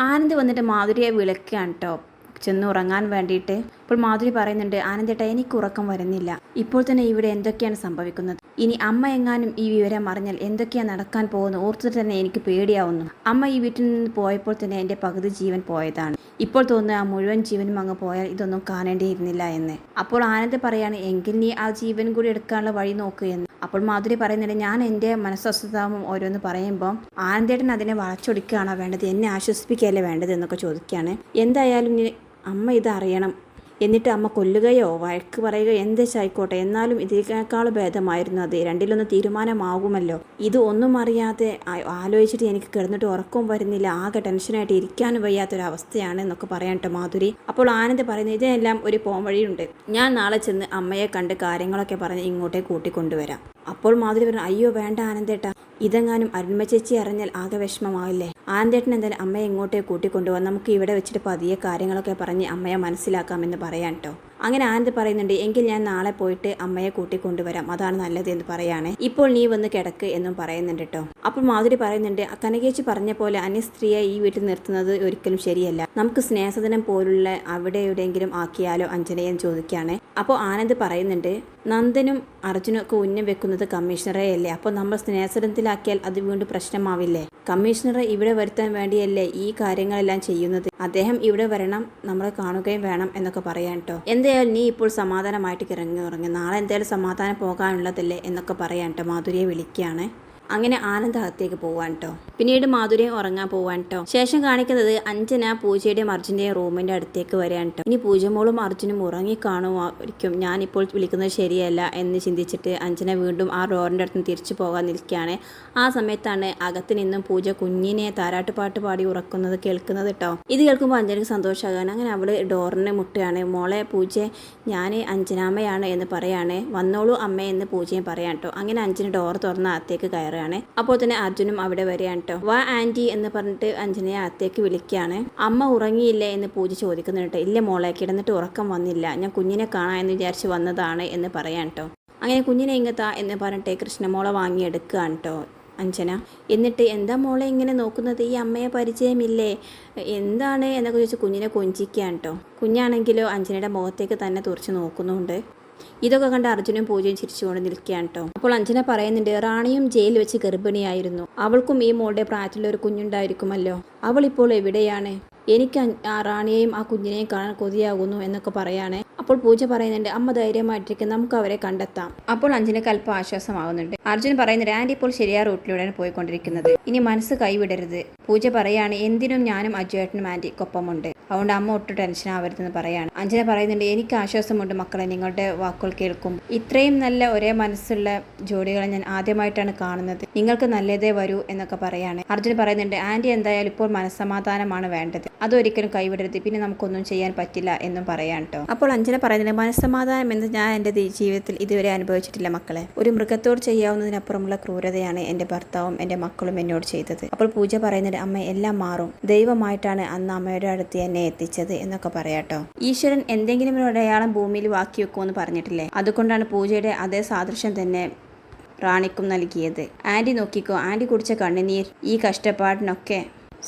ആനന്ദ് വന്നിട്ട് മാധുരിയെ വിളിക്കുകയാണ് കേട്ടോ ചെന്ന് ഉറങ്ങാൻ വേണ്ടിയിട്ട്. ഇപ്പോൾ മാധുരി പറയുന്നുണ്ട് ആനന്ദേട്ട എനിക്ക് ഉറക്കം വരുന്നില്ല. ഇപ്പോൾ തന്നെ ഇവിടെ എന്തൊക്കെയാണ് സംഭവിക്കുന്നത്? ഇനി അമ്മ എങ്ങാനും ഈ വിവരം അറിഞ്ഞാൽ എന്തൊക്കെയാണ് നടക്കാൻ പോകുന്നത്? ഓർത്തിട്ട് തന്നെ എനിക്ക് പേടിയാവുന്നു. അമ്മ ഈ വീട്ടിൽ നിന്ന് പോയപ്പോൾ തന്നെ എന്റെ പകുതി ജീവൻ പോയതാണ്. ഇപ്പോൾ തോന്നുന്നു ആ മുഴുവൻ ജീവനും അങ്ങ് പോയാൽ ഇതൊന്നും കാണേണ്ടിയിരുന്നില്ല എന്ന്. അപ്പോൾ ആനന്ദ് പറയാണ് എങ്കിൽ നീ ആ ജീവൻ കൂടി എടുക്കാനുള്ള വഴി നോക്കുകയെന്ന് അപ്പോൾ മാധുരി പറയുന്നുണ്ട് ഞാൻ എന്റെ മനസ്വസ്ഥതാവും ഓരോന്ന് പറയുമ്പോൾ ആനന്ദേട്ടൻ അതിനെ വളച്ചൊടിക്കുകയാണോ വേണ്ടത്? എന്നെ ആശ്വസിപ്പിക്കുകയല്ലേ വേണ്ടത്? എന്നൊക്കെ ചോദിക്കുകയാണ്. എന്തായാലും അമ്മ ഇത് അറിയണം. എന്നിട്ട് അമ്മ കൊല്ലുകയോ വഴക്ക് പറയുകയോ എന്തെച്ചായിക്കോട്ടെ എന്നാലും ഇതിനേക്കാൾ ഭേദമായിരുന്നു അത്. രണ്ടിലൊന്ന് തീരുമാനമാകുമല്ലോ. ഇത് ഒന്നും അറിയാതെ ആലോചിച്ചിട്ട് എനിക്ക് കിടന്നിട്ട് ഉറക്കവും വരുന്നില്ല. ആകെ ടെൻഷനായിട്ട് ഇരിക്കാനും വയ്യാത്തൊരവസ്ഥയാണ് എന്നൊക്കെ പറയാൻ കേട്ടോ മാധുരി. അപ്പോൾ ആനന്ദ് പറയുന്നത് ഇതിനെല്ലാം ഒരു പോം വഴിയുണ്ട് ഞാൻ നാളെ ചെന്ന് അമ്മയെ കണ്ട് കാര്യങ്ങളൊക്കെ പറഞ്ഞ് ഇങ്ങോട്ടേ കൂട്ടിക്കൊണ്ടുവരാം അപ്പോൾ മാധുരി പറഞ്ഞു അയ്യോ വേണ്ട ആനന്ദേട്ട. ഇതെങ്ങാനും അരുൺമച്ചേച്ചി അറിഞ്ഞാൽ ആകെ വിഷമമാവില്ലേ? ആനന്ദേട്ടൻ എന്തായാലും അമ്മയെ ഇങ്ങോട്ടേ കൂട്ടിക്കൊണ്ടുപോകാം നമുക്ക് ഇവിടെ വെച്ചിട്ട് പതിയെ കാര്യങ്ങളൊക്കെ പറഞ്ഞ് അമ്മയെ മനസ്സിലാക്കാമെന്ന് പറയാൻ കേട്ടോ അങ്ങനെ ആനന്ദ് പറയുന്നുണ്ട് എങ്കിൽ ഞാൻ നാളെ പോയിട്ട് അമ്മയെ കൂട്ടി കൊണ്ടുവരാം. അതാണ് നല്ലത് എന്ന് പറയാണ്. ഇപ്പോൾ നീ വന്ന് കിടക്ക് എന്നും പറയുന്നുണ്ട് കേട്ടോ അപ്പോൾ മാധുരി പറയുന്നുണ്ട് കനകേച്ചി പറഞ്ഞ പോലെ അന്യ സ്ത്രീയെ ഈ വീട്ടിൽ നിർത്തുന്നത് ഒരിക്കലും ശരിയല്ല. നമുക്ക് സ്നേഹസദനം പോലുള്ള അവിടെ എവിടെയെങ്കിലും ആക്കിയാലോ അഞ്ജനയെന്ന് ചോദിക്കുകയാണ് അപ്പോൾ ആനന്ദ് പറയുന്നുണ്ട് നന്ദനും അർജുനും ഒക്കെ ഉന്നം വെക്കുന്നത് കമ്മീഷണറെ അല്ലേ? അപ്പോൾ നമ്മൾ സ്നേഹസദനത്തിലാക്കിയാൽ അത് വീണ്ടും പ്രശ്നമാവില്ലേ? കമ്മീഷണറെ ഇവിടെ വരുത്താൻ വേണ്ടിയല്ലേ ഈ കാര്യങ്ങളെല്ലാം ചെയ്യുന്നത്? അദ്ദേഹം ഇവിടെ വരണം നമ്മളെ കാണുകയും വേണം എന്നൊക്കെ പറയാൻ കേട്ടോ എന്തായാലും നീ ഇപ്പോൾ സമാധാനമായിട്ട് കിറങ്ങി ഉറങ്ങി. നാളെ എന്തായാലും സമാധാനം പോകാനുള്ളതല്ലേ എന്നൊക്കെ പറയാൻ കേട്ടോ മാധുരിയെ വിളിക്കുകയാണ് അങ്ങനെ ആനന്ദ അകത്തേക്ക് പോവാൻ കേട്ടോ പിന്നീട് മാധുരി ഉറങ്ങാൻ പോവാൻ കേട്ടോ ശേഷം കാണിക്കുന്നത് അഞ്ജന പൂജയുടെയും അർജുന്റെയും റൂമിന്റെ അടുത്തേക്ക് വരാൻ കേട്ടോ ഇനി പൂജമോളും അർജുനും ഉറങ്ങി കാണുമായിരിക്കും. ഞാനിപ്പോൾ വിളിക്കുന്നത് ശരിയല്ല എന്ന് ചിന്തിച്ചിട്ട് അഞ്ജന വീണ്ടും ആ ഡോറിന്റെ അടുത്ത് തിരിച്ചു പോകാൻ നിൽക്കുകയാണ്. ആ സമയത്താണ് അകത്ത് നിന്നും പൂജ കുഞ്ഞിനെ താരാട്ടുപാട്ട് പാടി ഉറക്കുന്നത് കേൾക്കുന്നത് കേട്ടോ ഇത് കേൾക്കുമ്പോൾ അഞ്ജനക്ക് സന്തോഷമാകാൻ അങ്ങനെ അവൾ ഡോറിനെ മുട്ടുകയാണ്. മോളെ പൂജ ഞാൻ അഞ്ജനാമ്മയാണ് എന്ന് പറയാണ്. വന്നോളൂ അമ്മ എന്ന് പൂജയും പറയാൻ കേട്ടോ അങ്ങനെ അഞ്ജന ഡോർ തുറന്ന് അകത്തേക്ക് കയറുകയാണ് അപ്പോൾ തന്നെ അർജുനും അവിടെ വരികയാണ് കേട്ടോ വാ ആന്റി എന്ന് പറഞ്ഞിട്ട് അഞ്ജനയെ അകത്തേക്ക് വിളിക്കുകയാണ്. അമ്മ ഉറങ്ങിയില്ലേ എന്ന് പൂജ ചോദിക്കുന്നുണ്ട് ഇല്ല മോളെ കിടന്നിട്ട് ഉറക്കം വന്നില്ല. ഞാൻ കുഞ്ഞിനെ കാണാൻ എന്ന് വിചാരിച്ച് വന്നതാണ് എന്ന് പറയാൻ കേട്ടോ അങ്ങനെ കുഞ്ഞിനെ ഇങ്ങത്താ എന്ന് പറഞ്ഞിട്ട് കൃഷ്ണമോളെ വാങ്ങിയെടുക്കുകയാണ് കേട്ടോ അഞ്ജന. എന്നിട്ട് എന്താ മോളെ ഇങ്ങനെ നോക്കുന്നത്? ഈ അമ്മയെ പരിചയമില്ലേ? എന്താണ്? എന്നൊക്കെ ചോദിച്ച് കുഞ്ഞിനെ കൊഞ്ചിക്കുകയാണ് കേട്ടോ കുഞ്ഞാണെങ്കിലോ അഞ്ജനയുടെ മുഖത്തേക്ക് തന്നെ തുറച്ച് നോക്കുന്നുണ്ട്. ഇതൊക്കെ കണ്ട് അർജുനും പൂജയും ചിരിച്ചുകൊണ്ട് നിൽക്കുകയാണ് കേട്ടോ. അപ്പോൾ അഞ്ജന പറയുന്നുണ്ട് റാണിയും ജയിലിൽ വെച്ച് ഗർഭിണിയായിരുന്നു. അവൾക്കും ഈ മോളുടെ പ്രായത്തിലൊരു കുഞ്ഞുണ്ടായിരിക്കുമല്ലോ. അവൾ ഇപ്പോൾ എവിടെയാണ്? എനിക്ക് ആ റാണിയെയും ആ കുഞ്ഞിനെയും കാണാൻ കൊതിയാകുന്നു എന്നൊക്കെ പറയാണ്. അപ്പോൾ പൂജ പറയുന്നുണ്ട് അമ്മ ധൈര്യമായിട്ടിരിക്കും നമുക്ക് അവരെ കണ്ടെത്താം. അപ്പോൾ അഞ്ജനക്ക് അല്പം ആശ്വാസമാകുന്നുണ്ട്. അർജുൻ പറയുന്നുണ്ട് ആന്റി ഇപ്പോൾ ശരിയായ റൂട്ടിലൂടെയാണ് പോയിക്കൊണ്ടിരിക്കുന്നത്. ഇനി മനസ്സ് കൈവിടരുത്. പൂജ പറയാണ് എന്തിനും ഞാനും അജുവേട്ടനും ആന്റിക്കൊപ്പമുണ്ട് അതുകൊണ്ട് അമ്മ ഒട്ടും ടെൻഷൻ ആവരുതെന്ന് പറയാണ്. അഞ്ജന പറയുന്നുണ്ട് എനിക്ക് ആശ്വാസമുണ്ട് മക്കളെ നിങ്ങളുടെ വാക്കുകൾ കേൾക്കും. ഇത്രയും നല്ല ഒരേ മനസ്സുള്ള ജോഡികളെ ഞാൻ ആദ്യമായിട്ടാണ് കാണുന്നത്. നിങ്ങൾക്ക് നല്ലതേ വരൂ എന്നൊക്കെ പറയാണ്. അർജുൻ പറയുന്നുണ്ട് ആന്റി എന്തായാലും ഇപ്പോൾ മനസ്സമാധാനമാണ് വേണ്ടത്. അതൊരിക്കലും കൈവിടരുത്. പിന്നെ നമുക്കൊന്നും ചെയ്യാൻ പറ്റില്ല എന്നും പറയാൻ കേട്ടോ അപ്പോൾ അഞ്ജന പറയുന്നുണ്ട് മനസ്സമാധാനം എന്ന് ഞാൻ എന്റെ ജീവിതത്തിൽ ഇതുവരെ അനുഭവിച്ചിട്ടില്ല മക്കളെ. ഒരു മൃഗത്തോട് ചെയ്യാവുന്നതിനപ്പുറമുള്ള ക്രൂരതയാണ് എന്റെ ഭർത്താവും എന്റെ മക്കളും എന്നോട് ചെയ്തത്. അപ്പോൾ പൂജ പറയുന്നുണ്ട് അമ്മ എല്ലാം മാറും. ദൈവമായിട്ടാണ് അന്ന് അമ്മയുടെ അടുത്ത് എന്നെ എത്തിച്ചത് എന്നൊക്കെ പറയാട്ടോ ഈശ്വരൻ എന്തെങ്കിലും ഒരു അടയാളം ഭൂമിയിൽ ബാക്കി വെക്കുമെന്ന് പറഞ്ഞിട്ടില്ലേ? അതുകൊണ്ടാണ് പൂജയുടെ അതേ സാദൃശ്യം തന്നെ റാണിക്കും നൽകിയത്. ആന്റി നോക്കിക്കോ ആന്റി കുടിച്ച കണ്ണുനീർ ഈ കഷ്ടപ്പാടിനൊക്കെ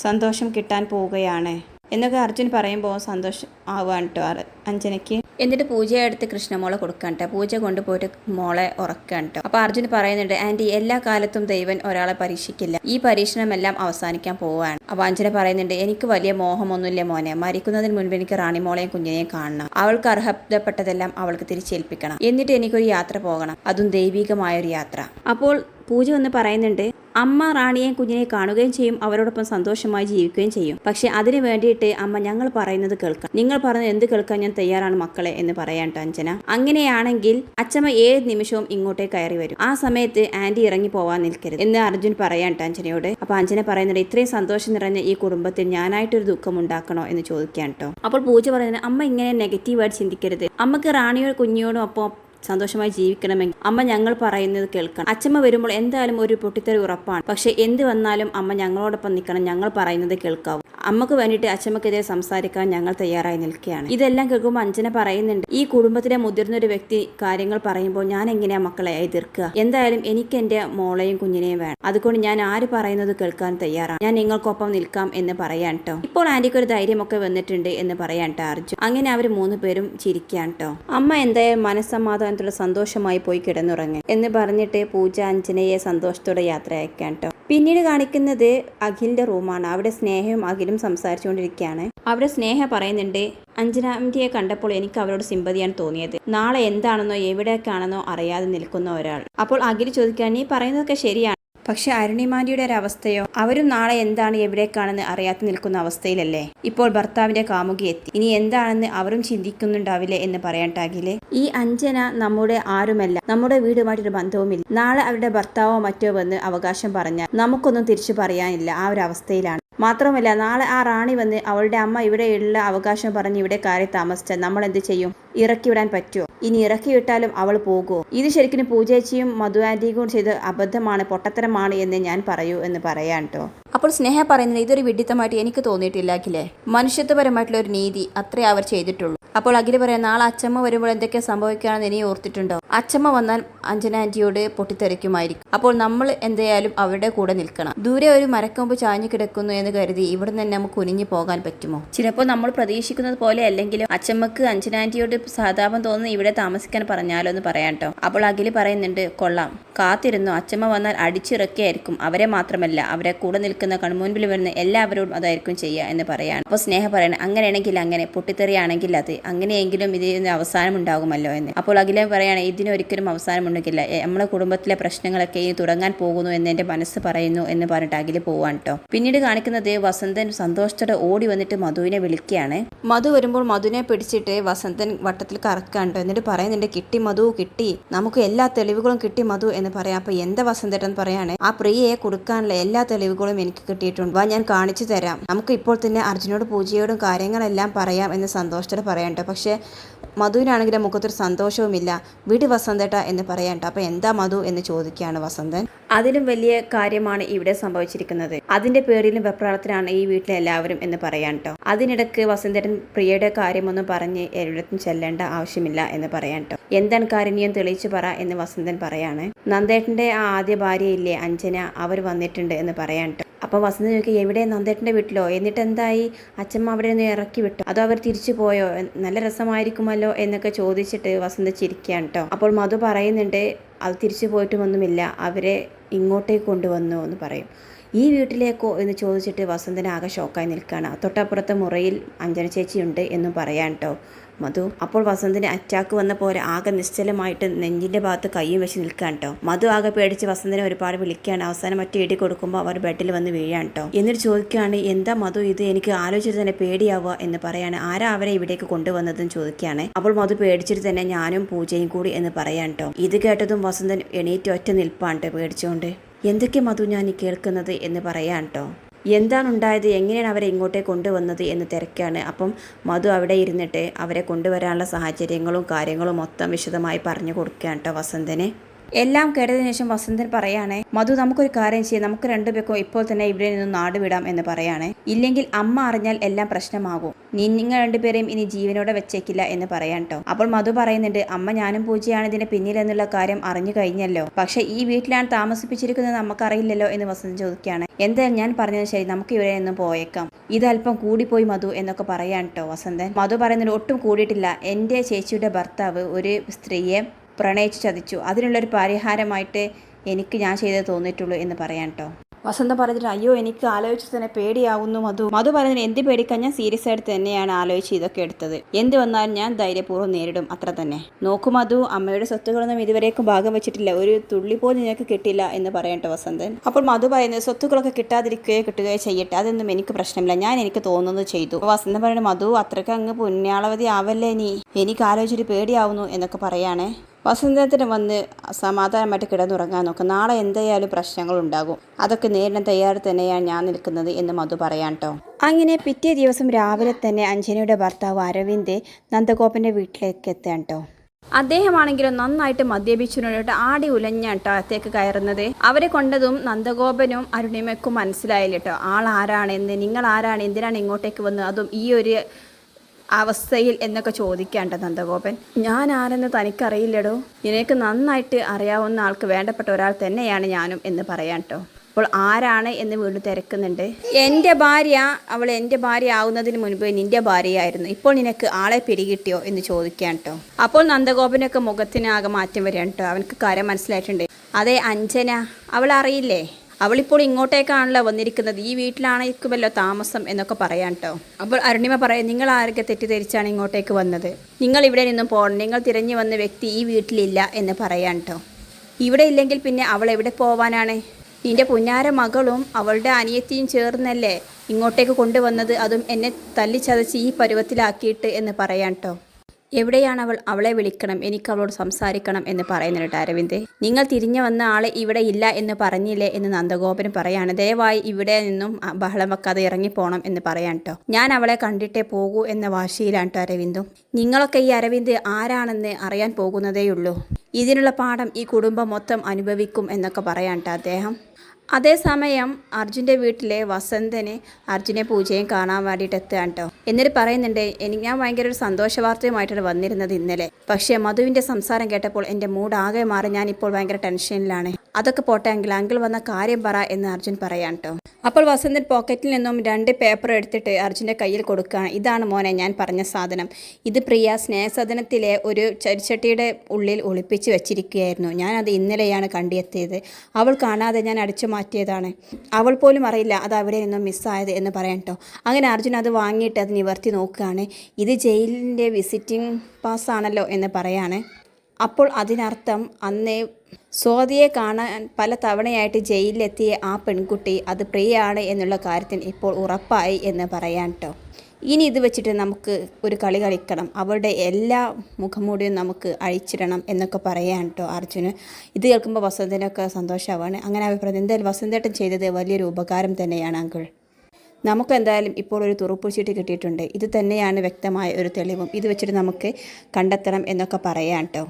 സന്തോഷം കിട്ടാൻ പോവുകയാണ്. എന്നൊക്കെ അർജുൻ പറയുമ്പോൾ സന്തോഷം ആവുകയാണ് കേട്ടോ അഞ്ജനയ്ക്ക്. എന്നിട്ട് പൂജയെ എടുത്ത് കൃഷ്ണമോളെ കൊടുക്കാൻ കേട്ടോ പൂജ കൊണ്ടുപോയിട്ട് മോളെ ഉറക്കാൻ കേട്ടോ അപ്പോൾ അർജുൻ പറയുന്നുണ്ട് ആന്റി എല്ലാ കാലത്തും ദൈവൻ ഒരാളെ പരീക്ഷിക്കില്ല. ഈ പരീക്ഷണമെല്ലാം അവസാനിക്കാൻ പോവുകയാണ് അപ്പോൾ അഞ്ജന പറയുന്നുണ്ട് എനിക്ക് വലിയ മോഹമൊന്നുമില്ല മോനെ. മരിക്കുന്നതിന് മുൻപ് എനിക്ക് റാണിമോളെയും കുഞ്ഞിനെയും കാണണം. അവൾക്ക് അർഹതപ്പെട്ടതെല്ലാം അവൾക്ക് തിരിച്ചേൽപ്പിക്കണം. എന്നിട്ട് എനിക്കൊരു യാത്ര പോകണം. അതും ദൈവികമായൊരു യാത്ര. അപ്പോൾ പൂജ ഒന്ന് പറയുന്നുണ്ട് അമ്മ റാണിയെയും കുഞ്ഞിനെ കാണുകയും ചെയ്യും. അവരോടൊപ്പം സന്തോഷമായി ജീവിക്കുകയും ചെയ്യും. പക്ഷെ അതിനു വേണ്ടിയിട്ട് അമ്മ ഞങ്ങൾ പറയുന്നത് കേൾക്കാം. നിങ്ങൾ പറയുന്നത് എന്ത് കേൾക്കാൻ ഞാൻ തയ്യാറാണ് മക്കളെ എന്ന് പറയാൻ അഞ്ജന. അങ്ങനെയാണെങ്കിൽ അച്ഛമ്മ ഏത് നിമിഷവും ഇങ്ങോട്ടേ കയറി വരും. ആ സമയത്ത് ആന്റി ഇറങ്ങി പോവാൻ നിൽക്കരുത് എന്ന് അർജുൻ പറയാൻ അഞ്ജനയോട്. അപ്പൊ അഞ്ജന പറയുന്നത് ഇത്രയും സന്തോഷം നിറഞ്ഞ ഈ കുടുംബത്തിൽ ഞാനായിട്ടൊരു ദുഃഖം ഉണ്ടാക്കണോ? എന്ന് ചോദിക്കാൻ കേട്ടോ. അപ്പോൾ പൂജ പറയുന്നത് അമ്മ ഇങ്ങനെ നെഗറ്റീവായിട്ട് ചിന്തിക്കരുത്. അമ്മയ്ക്ക് റാണിയോട് കുഞ്ഞിയോടും ഒപ്പം സന്തോഷമായി ജീവിക്കണമെങ്കിൽ അമ്മ ഞങ്ങൾ പറയുന്നത് കേൾക്കണം. അച്ഛമ്മ വരുമ്പോൾ എന്തായാലും ഒരു പൊട്ടിത്തെറി ഉറപ്പാണ്. പക്ഷെ എന്ത് വന്നാലും അമ്മ ഞങ്ങളോടൊപ്പം നിൽക്കണം. ഞങ്ങൾ പറയുന്നത് കേൾക്കാവൂ. അമ്മയ്ക്ക് വേണ്ടിയിട്ട് അച്ഛമ്മക്കെതിരെ സംസാരിക്കാൻ ഞങ്ങൾ തയ്യാറായി നിൽക്കുകയാണ്. ഇതെല്ലാം കേൾക്കുമ്പോൾ അഞ്ജന പറയുന്നുണ്ട് ഈ കുടുംബത്തിലെ മുതിർന്ന ഒരു വ്യക്തി കാര്യങ്ങൾ പറയുമ്പോൾ ഞാൻ എങ്ങനെയാ മക്കളെ എതിർക്കുക എന്തായാലും എനിക്ക് എന്റെ മോളെയും കുഞ്ഞിനെയും വേണം. അതുകൊണ്ട് ഞാൻ ആര് പറയുന്നത് കേൾക്കാൻ തയ്യാറാണ്. ഞാൻ നിങ്ങൾക്കൊപ്പം നിൽക്കാം എന്ന് പറയാൻ കേട്ടോ ഇപ്പോൾ ആന്റിക്ക് ഒരു ധൈര്യമൊക്കെ വന്നിട്ടുണ്ട് എന്ന് പറയാൻ കേട്ടോ അർജുൻ. അങ്ങനെ അവർ മൂന്ന് പേരും ചിരിക്കാൻ കേട്ടോ അമ്മ എന്തായാലും മനസ്സമാധാനത്തോടെ സന്തോഷമായി പോയി കിടന്നുറങ്ങി. എന്ന് പറഞ്ഞിട്ട് പൂജ അഞ്ജനയെ സന്തോഷത്തോടെ യാത്ര അയക്കാൻ കേട്ടോ. പിന്നീട് കാണിക്കുന്നത് അഖിലിന്റെ റൂമാണ്. അവിടെ സ്നേഹയും അഖിലും സംസാരിച്ചുകൊണ്ടിരിക്കുകയാണ്. അവിടെ സ്നേഹ പറയുന്നുണ്ട് അഞ്ജനാമിയെ കണ്ടപ്പോൾ എനിക്ക് അവരോട് സിമ്പതിയാണ് തോന്നിയത്. നാളെ എന്താണെന്നോ എവിടേക്കാണെന്നോ അറിയാതെ നിൽക്കുന്ന ഒരാൾ. അപ്പോൾ അഖിൽ ചോദിക്കാൻ നീ പറയുന്നതൊക്കെ ശരിയാണ്. പക്ഷെ അരുണിമാന്റിയുടെ ഒരവസ്ഥയോ അവരും നാളെ എന്താണ് എവിടേക്കാണെന്ന് അറിയാതെ നിൽക്കുന്ന അവസ്ഥയിലല്ലേ? ഇപ്പോൾ ഭർത്താവിന്റെ കാമുകി എത്തി. ഇനി എന്താണെന്ന് അവരും ചിന്തിക്കുന്നുണ്ടാവില്ലേ എന്ന് പറയാൻ ടാകിലെ ഈ അഞ്ജന നമ്മുടെ ആരുമല്ല. നമ്മുടെ വീടുമായിട്ടൊരു ബന്ധവുമില്ല. നാളെ അവരുടെ ഭർത്താവോ മറ്റോ വന്ന് അവകാശം പറഞ്ഞാൽ നമുക്കൊന്നും തിരിച്ചു പറയാനില്ല. ആ ഒരു അവസ്ഥയിലാണ്. മാത്രമല്ല നാളെ ആ റാണി വന്ന് അവളുടെ അമ്മ ഇവിടെയുള്ള അവകാശം പറഞ്ഞ് ഇവിടെ കയറി താമസിച്ചാൽ നമ്മൾ എന്ത് ചെയ്യും? ഇറക്കി വിടാൻ പറ്റുമോ? ഇനി ഇറക്കി വിട്ടാലും അവൾ പോകുമോ ഇത് ശരിക്കും പൂജേച്ചിയും മധു ആന്റിയും ചെയ്ത് അബദ്ധമാണ് പൊട്ടത്തരമാണ് എന്ന് ഞാൻ പറയൂ എന്ന് പറയാൻ കേട്ടോ അപ്പോൾ സ്നേഹ പറയുന്നത് ഇതൊരു വിഡിത്തമായിട്ട് എനിക്ക് തോന്നിയിട്ടില്ല അഖിലെ. മനുഷ്യത്വപരമായിട്ടുള്ള ഒരു നീതി അത്രേ അവർ ചെയ്തിട്ടുള്ളൂ. അപ്പോൾ അഖിൽ പറയാം നാളെ അച്ചമ്മ വരുമ്പോൾ എന്തൊക്കെ സംഭവിക്കുകയാണെന്ന് ഇനി ഓർത്തിട്ടുണ്ടോ? അച്ചമ്മ വന്നാൽ അഞ്ജന ആന്റിയോട് പൊട്ടിത്തെറിക്കുമായിരിക്കും. അപ്പോൾ നമ്മൾ എന്തായാലും അവരുടെ കൂടെ നിൽക്കണം. ദൂരെ ഒരു മരക്കൊമ്പ് ചാഞ്ഞു കിടക്കുന്നു എന്ന് കരുതി ഇവിടെ നിന്ന് നമുക്ക് കുനിഞ്ഞു പോകാൻ പറ്റുമോ? ചിലപ്പോൾ നമ്മൾ പ്രതീക്ഷിക്കുന്നത് പോലെ അല്ലെങ്കിലും അച്ചമ്മക്ക് അഞ്ജന ആന്റിയോട് സഹതാപം തോന്നുന്നു ഇവിടെ താമസിക്കാൻ പറഞ്ഞാലോ എന്ന് പറയാം കേട്ടോ അപ്പോൾ അഖിലി പറയുന്നുണ്ട് കൊള്ളാം. കാത്തിരുന്നു. അച്ഛമ്മ വന്നാൽ അടിച്ചിറക്കിയായിരിക്കും. അവരെ മാത്രമല്ല അവരെ കൂടെ നിൽക്കുന്ന കൺമുൻപിൽ വരുന്ന എല്ലാവരോടും അതായിരിക്കും ചെയ്യുക എന്ന് പറയാണ്. അപ്പോൾ സ്നേഹ പറയണം അങ്ങനെയാണെങ്കിൽ അങ്ങനെ. പൊട്ടിത്തെറിയാണെങ്കിൽ അത്. അങ്ങനെയെങ്കിലും ഇതിന് അവസാനം ഉണ്ടാകുമല്ലോ എന്ന്. അപ്പോൾ അഖില പറയാണ് ഇതിനൊരിക്കലും അവസാനം ഉണ്ടാകില്ല നമ്മുടെ കുടുംബത്തിലെ പ്രശ്നങ്ങളൊക്കെ ഇനി തുടങ്ങാൻ പോകുന്നു എന്ന് എന്റെ മനസ്സ് പറയുന്നു എന്ന് പറഞ്ഞിട്ട് അഖിൽ പോവാൻ കേട്ടോ പിന്നീട് കാണിക്കുന്നത് വസന്തൻ സന്തോഷത്തോടെ ഓടി വന്നിട്ട് മധുവിനെ വിളിക്കുകയാണ്. മധു വരുമ്പോൾ മധുവിനെ പിടിച്ചിട്ട് വസന്തൻ വട്ടത്തിൽ കറക്കാണ്ടോ എന്നിട്ട് പറയുന്നുണ്ട് കിട്ടി മധു കിട്ടി. നമുക്ക് എല്ലാ തെളിവുകളും കിട്ടി മധു എന്ന് പറയാം. അപ്പൊ എന്താ വസന്തേട്ടൻ പറയാണ് ആ പ്രിയയെ കൊടുക്കാനുള്ള എല്ലാ തെളിവുകളും എനിക്ക് കിട്ടിയിട്ടുണ്ട്. വാ ഞാൻ കാണിച്ചു തരാം. നമുക്ക് ഇപ്പോൾ തന്നെ അർജുനോട് പൂജയോടും കാര്യങ്ങളെല്ലാം പറയാം എന്ന് സന്തോഷത്തോടെ പറയാനുണ്ട് പക്ഷേ മധുവിനാണെങ്കിലും മുഖത്തൊരു സന്തോഷവുമില്ല. വിട് വസന്തേട്ട എന്ന് പറയാനുണ്ട് അപ്പൊ എന്താ മധു എന്ന് ചോദിക്കുകയാണ് വസന്തൻ. അതിലും വലിയ കാര്യമാണ് ഇവിടെ സംഭവിച്ചിരിക്കുന്നത്. അതിന്റെ പേരിലും വെപ്രാളത്തിലാണ് ഈ വീട്ടിലെ എല്ലാവരും എന്ന് പറയാൻ കേട്ടോ അതിനിടക്ക് വസന്തരൻ പ്രിയയുടെ കാര്യമൊന്നും പറഞ്ഞ് എവിടത്തും ചെല്ലേണ്ട ആവശ്യമില്ല എന്ന് പറയാൻ കേട്ടോ എന്താണ് കാരുണ്യം? തെളിയിച്ചു പറ എന്ന് വസന്തൻ പറയാണ്. നന്ദേട്ടന്റെ ആ ആദ്യ ഭാര്യയില്ലേ അഞ്ജന? അവർ വന്നിട്ടുണ്ട് എന്ന് പറയാൻ കേട്ടോ അപ്പോൾ വസന്ത ചോദിക്കുക എവിടെ നന്ദേട്ടന്റെ വീട്ടിലോ? എന്നിട്ട് എന്തായി അച്ഛമ്മ അവിടെ നിന്ന് ഇറക്കി വിട്ടു? അതോ അവർ തിരിച്ചു പോയോ? നല്ല രസമായിരിക്കുമല്ലോ? എന്നൊക്കെ ചോദിച്ചിട്ട് വസന്ത ചിരിക്കുകയാണ് കേട്ടോ അപ്പോൾ മധു പറയുന്നുണ്ട് അത് തിരിച്ചു പോയിട്ടുമൊന്നുമില്ല. അവരെ ഇങ്ങോട്ടേക്ക് കൊണ്ടുവന്നു എന്ന് പറയും. ഈ വീട്ടിലേക്കോ എന്ന് ചോദിച്ചിട്ട് വസന്തനാകെ ഷോക്കായി നിൽക്കുകയാണ്. തൊട്ടപ്പുറത്തെ മുറിയിൽ അഞ്ജന ചേച്ചിയുണ്ട് എന്നും പറയാൻ കേട്ടോ മധു അപ്പോൾ വസന്തിന് അറ്റാക്ക് വന്ന പോലെ ആകെ നിശ്ചലമായിട്ട് നെഞ്ചിന്റെ ഭാഗത്ത് കൈയും വെച്ച് നിൽക്കാൻ കേട്ടോ മധു ആകെ പേടിച്ച് വസന്തിനെ ഒരുപാട് വിളിക്കുകയാണ്. അവസാനം മറ്റു ഇടി കൊടുക്കുമ്പോൾ അവർ ബെഡിൽ വന്ന് വീഴാൻ കേട്ടോ എന്നിട്ട് ചോദിക്കുകയാണ് എന്താ മധു ഇത്? എനിക്ക് ആലോചിച്ചിട്ട് തന്നെ പേടിയാവുക എന്ന് പറയാണ്. ആരാ അവരെ ഇവിടേക്ക് കൊണ്ടുവന്നതെന്ന് ചോദിക്കുകയാണ്. അപ്പോൾ മധു പേടിച്ചിട്ട് തന്നെ ഞാനും പൂജയും കൂടി എന്ന് പറയാൻ കേട്ടോ ഇത് കേട്ടതും വസന്തൻ എണീറ്റ് ഒറ്റ നിൽപ്പാണ്ട് പേടിച്ചുകൊണ്ട് എന്തൊക്കെ മധു ഞാൻ കേൾക്കുന്നത്? എന്ന് പറയാൻ കേട്ടോ എന്താണ് ഉണ്ടായത് എങ്ങനെയാണ് അവരെ ഇങ്ങോട്ടേ കൊണ്ടുവന്നത് എന്ന് തിരക്കാണ്. അപ്പം മധു അവിടെ ഇരുന്നിട്ട് അവരെ കൊണ്ടുവരാനുള്ള സാഹചര്യങ്ങളും കാര്യങ്ങളും മൊത്തം വിശദമായി പറഞ്ഞു കൊടുക്കുകയാണ് കേട്ടോ വസന്തന്. എല്ലാം കേട്ടതിനു ശേഷം വസന്തൻ പറയാണേ മധു നമുക്കൊരു കാര്യം ചെയ്യാം. നമുക്ക് രണ്ടുപേർക്കും ഇപ്പോൾ തന്നെ ഇവിടെ നിന്ന് നാട് വിടാം എന്ന് പറയാണേ. ഇല്ലെങ്കിൽ അമ്മ അറിഞ്ഞാൽ എല്ലാം പ്രശ്നമാകും. നീ നിങ്ങൾ രണ്ടുപേരെയും ഇനി ജീവനോടെ വെച്ചേക്കില്ല എന്ന് പറയാൻ കേട്ടോ അപ്പോൾ മധു പറയുന്നുണ്ട് അമ്മ ഞാനും പൂജയാണ് ഇതിന്റെ പിന്നിലെന്നുള്ള കാര്യം അറിഞ്ഞു കഴിഞ്ഞല്ലോ. പക്ഷെ ഈ വീട്ടിലാണ് താമസിപ്പിച്ചിരിക്കുന്നത് നമുക്കറിയില്ലല്ലോ എന്ന് വസന്തൻ ചോദിക്കുകയാണ്. എന്തായാലും ഞാൻ പറഞ്ഞത് ശരി. നമുക്ക് ഇവിടെ നിന്ന് പോയേക്കാം. ഇതല്പം കൂടിപ്പോയി മധു എന്നൊക്കെ പറയാൻ കേട്ടോ വസന്തൻ. മധു പറയുന്നത് ഒട്ടും കൂടിയിട്ടില്ല. എന്റെ ചേച്ചിയുടെ ഭർത്താവ് ഒരു സ്ത്രീയെ പ്രണയിച്ച് ചതിച്ചു. അതിനുള്ളൊരു പരിഹാരമായിട്ട് എനിക്ക് ഞാൻ ചെയ്തേ തോന്നിയിട്ടുള്ളൂ എന്ന് പറയാൻ കേട്ടോ വസന്ത പറഞ്ഞിട്ട് അയ്യോ എനിക്ക് ആലോചിച്ച് തന്നെ പേടിയാവുന്നു മധു. മധു പറഞ്ഞതിന് എന്ത് പേടിക്കാൻ ഞാൻ സീരിയസ് ആയിട്ട് തന്നെയാണ് ആലോചിച്ച് ഇതൊക്കെ എടുത്തത്. എന്ത് വന്നാലും ഞാൻ ധൈര്യപൂർവം നേരിടും. അത്ര തന്നെ. നോക്കു മധു അമ്മയുടെ സ്വത്തുക്കളൊന്നും ഇതുവരേക്കും ഭാഗം വെച്ചിട്ടില്ല. ഒരു തുള്ളി പോലും നിനക്ക് കിട്ടില്ല എന്ന് പറയട്ടെ വസന്തൻ. അപ്പോൾ മധു പറയുന്നത് സ്വത്തുക്കളൊക്കെ കിട്ടാതിരിക്കുകയോ കിട്ടുകയോ ചെയ്യട്ടെ. അതൊന്നും എനിക്ക് പ്രശ്നമില്ല. ഞാൻ എനിക്ക് തോന്നുന്നത് ചെയ്തു. വസന്തൻ പറയുന്നത് മധു അത്രയ്ക്ക് അങ്ങ് പുണ്യാളവതി ആവല്ലേ നീ? എനിക്ക് ആലോചിച്ചിട്ട് പേടിയാവുന്നു എന്നൊക്കെ പറയാണേ. വസന്തത്തിന് വന്ന് സമാധാനമായിട്ട് കിടന്നുറങ്ങാൻ നോക്കാം. നാളെ എന്തായാലും പ്രശ്നങ്ങൾ ഉണ്ടാകും അതൊക്കെ നേരിടാൻ തയ്യാറ് തന്നെയാണ് ഞാൻ നിൽക്കുന്നത് എന്ന് മധു പറയാൻ കേട്ടോ അങ്ങനെ പിറ്റേ ദിവസം രാവിലെ തന്നെ അഞ്ജനയുടെ ഭർത്താവ് അരവിന്ദ് നന്ദഗോപന്റെ വീട്ടിലേക്ക് എത്താൻ കേട്ടോ അദ്ദേഹമാണെങ്കിലും നന്നായിട്ട് മദ്യപിച്ചിട്ട് ആടി ഉലഞ്ഞാട്ടോ അകത്തേക്ക് കയറുന്നത്. അവരെ കൊണ്ടതും നന്ദഗോപനും അരുണിമയ്ക്കും മനസ്സിലായില്ല കേട്ടോ ആൾ എന്ത് നിങ്ങൾ ആരാണ് എന്തിനാണ് ഇങ്ങോട്ടേക്ക് വന്നത്? അതും ഈ ഒരു അവസ്ഥയിൽ എന്നൊക്കെ ചോദിക്കേണ്ട നന്ദഗോപൻ. ഞാൻ ആരെന്ന് തനിക്കറിയില്ലടോ. നിനക്ക് നന്നായിട്ട് അറിയാവുന്ന ആൾക്ക് വേണ്ടപ്പെട്ട ഒരാൾ തന്നെയാണ് ഞാനും എന്ന് പറയാം കേട്ടോ അപ്പോൾ ആരാണ് എന്ന് വീണ്ടും തിരക്കുന്നുണ്ട്. എന്റെ ഭാര്യ അവൾ എന്റെ ഭാര്യ ആവുന്നതിന് മുൻപ് നിന്റെ ഭാര്യയായിരുന്നു. ഇപ്പോൾ നിനക്ക് ആളെ പിടികിട്ടിയോ എന്ന് ചോദിക്കാൻ കേട്ടോ അപ്പോൾ നന്ദഗോപനൊക്കെ മുഖത്തിനാകെ മാറ്റം വരികയാണ് കേട്ടോ അവനക്ക് കാര്യം മനസ്സിലായിട്ടുണ്ട്. അതെ അഞ്ജന അവൾ അറിയില്ലേ? അവളിപ്പോൾ ഇങ്ങോട്ടേക്കാണല്ലോ വന്നിരിക്കുന്നത്. ഈ വീട്ടിലാണേക്കുമല്ലോ താമസം എന്നൊക്കെ പറയാൻ കേട്ടോ അപ്പോൾ അരുണിമ പറയാം നിങ്ങൾ ആരൊക്കെ തെറ്റിദ്ധരിച്ചാണ് ഇങ്ങോട്ടേക്ക് വന്നത്? നിങ്ങൾ ഇവിടെ നിന്നും പോകണം. നിങ്ങൾ തിരഞ്ഞു വന്ന വ്യക്തി ഈ വീട്ടിലില്ല എന്ന് പറയാൻ കേട്ടോ ഇവിടെ ഇല്ലെങ്കിൽ പിന്നെ അവൾ എവിടെ പോവാനാണ്? നിന്റെ പുന്നാര മകളും അവളുടെ അനിയത്തിയും ചേർന്നല്ലേ ഇങ്ങോട്ടേക്ക് കൊണ്ടുവന്നത്? അതും എന്നെ തല്ലിച്ചതച്ച് ഈ പരുവത്തിലാക്കിയിട്ട് എന്ന് പറയാൻ കേട്ടോ എവിടെയാണ് അവൾ അവളെ വിളിക്കണം? എനിക്ക് അവളോട് സംസാരിക്കണം എന്ന് പറയുന്നുണ്ട് അരവിന്ദ്. നിങ്ങൾ തിരിഞ്ഞു വന്ന ആളെ ഇവിടെ ഇല്ല എന്ന് പറഞ്ഞില്ലേ എന്ന് നന്ദഗോപൻ പറയാണ്. ദയവായി ഇവിടെ നിന്നും ബഹളം വെക്കാതെ ഇറങ്ങിപ്പോണം എന്ന് പറയാൻ കേട്ടോ ഞാൻ അവളെ കണ്ടിട്ടേ പോകൂ എന്ന വാശിയിലാണ് കേട്ടോ അരവിന്ദും. നിങ്ങളൊക്കെ ഈ അരവിന്ദ് ആരാണെന്ന് അറിയാൻ പോകുന്നതേയുള്ളൂ. ഇതിനുള്ള പാഠം ഈ കുടുംബം മൊത്തം അനുഭവിക്കും എന്നൊക്കെ പറയാൻ കേട്ടോ അദ്ദേഹം. അതേസമയം അർജുന്റെ വീട്ടിലെ വസന്തന് അർജുനെ പൂജയും കാണാൻ വേണ്ടിയിട്ട് എത്തുകയാണ് കേട്ടോ എന്നിട്ട് പറയുന്നുണ്ട് എനിക്ക് ഞാൻ ഭയങ്കര ഒരു സന്തോഷ വാർത്തയുമായിട്ടാണ് വന്നിരുന്നത് ഇന്നലെ. പക്ഷേ മധുവിന്റെ സംസാരം കേട്ടപ്പോൾ എന്റെ മൂഡ് ആകെ മാറി. ഞാൻ ഇപ്പോൾ ഭയങ്കര ടെൻഷനിലാണ്. അതൊക്കെ പോട്ടെ എങ്കിൽ അങ്കിൾ വന്ന കാര്യം പറ എന്ന് അർജുൻ പറയാൻ കേട്ടോ അപ്പോൾ വസന്തൻ പോക്കറ്റിൽ നിന്നും രണ്ട് പേപ്പർ എടുത്തിട്ട് അർജുന്റെ കയ്യിൽ കൊടുക്കുകയാണ്. ഇതാണ് മോനെ ഞാൻ പറഞ്ഞ സാധനം. ഇത് പ്രിയ സ്നേഹസദനത്തിലെ ഒരു ചരിച്ചട്ടിയുടെ ഉള്ളിൽ ഒളിപ്പിച്ച് വെച്ചിരിക്കുകയായിരുന്നു. ഞാനത് ഇന്നലെയാണ് കണ്ടെത്തിയത് അവൾ കാണാതെ ഞാൻ അടിച്ചു മാറ്റിയതാണ്. അവൾ പോലും അറിയില്ല അത് അവിടെ നിന്നും മിസ്സായത് എന്ന് പറയാൻ കേട്ടോ അങ്ങനെ അർജുൻ അത് വാങ്ങിയിട്ട് അത് നിവർത്തി നോക്കുകയാണ്. ഇത് ജയിലിന്റെ വിസിറ്റിംഗ് പാസ് ആണല്ലോ എന്ന് പറയാണ്. അപ്പോൾ അതിനർത്ഥം അന്ന് സ്വാതിയെ കാണാൻ പല തവണയായിട്ട് ജയിലിലെത്തിയ ആ പെൺകുട്ടി അത് പ്രിയയാണ് എന്നുള്ള കാര്യത്തിന് ഇപ്പോൾ ഉറപ്പായി എന്ന് പറയാൻ കേട്ടോ ഇനി ഇത് വെച്ചിട്ട് നമുക്ക് ഒരു കളി കളിക്കണം. അവരുടെ എല്ലാ മുഖംമൂടിയും നമുക്ക് അഴിച്ചിടണം എന്നൊക്കെ പറയാൻ കേട്ടോ അർജുന്. ഇത് കേൾക്കുമ്പോൾ വസന്തനൊക്കെ സന്തോഷമാവാണ് അങ്ങനെ അഭിപ്രായം. എന്തായാലും വസന്തേട്ടൻ ചെയ്തത് വലിയൊരു ഉപകാരം തന്നെയാണ് അങ്കിൾ. നമുക്ക് എന്തായാലും ഇപ്പോൾ ഒരു തുറപ്പുചീട്ട് കിട്ടിയിട്ടുണ്ട്. ഇത് തന്നെയാണ് വ്യക്തമായ ഒരു തെളിവും. ഇത് വെച്ചിട്ട് നമുക്ക് കണ്ടെത്തണം എന്നൊക്കെ പറയാം കേട്ടോ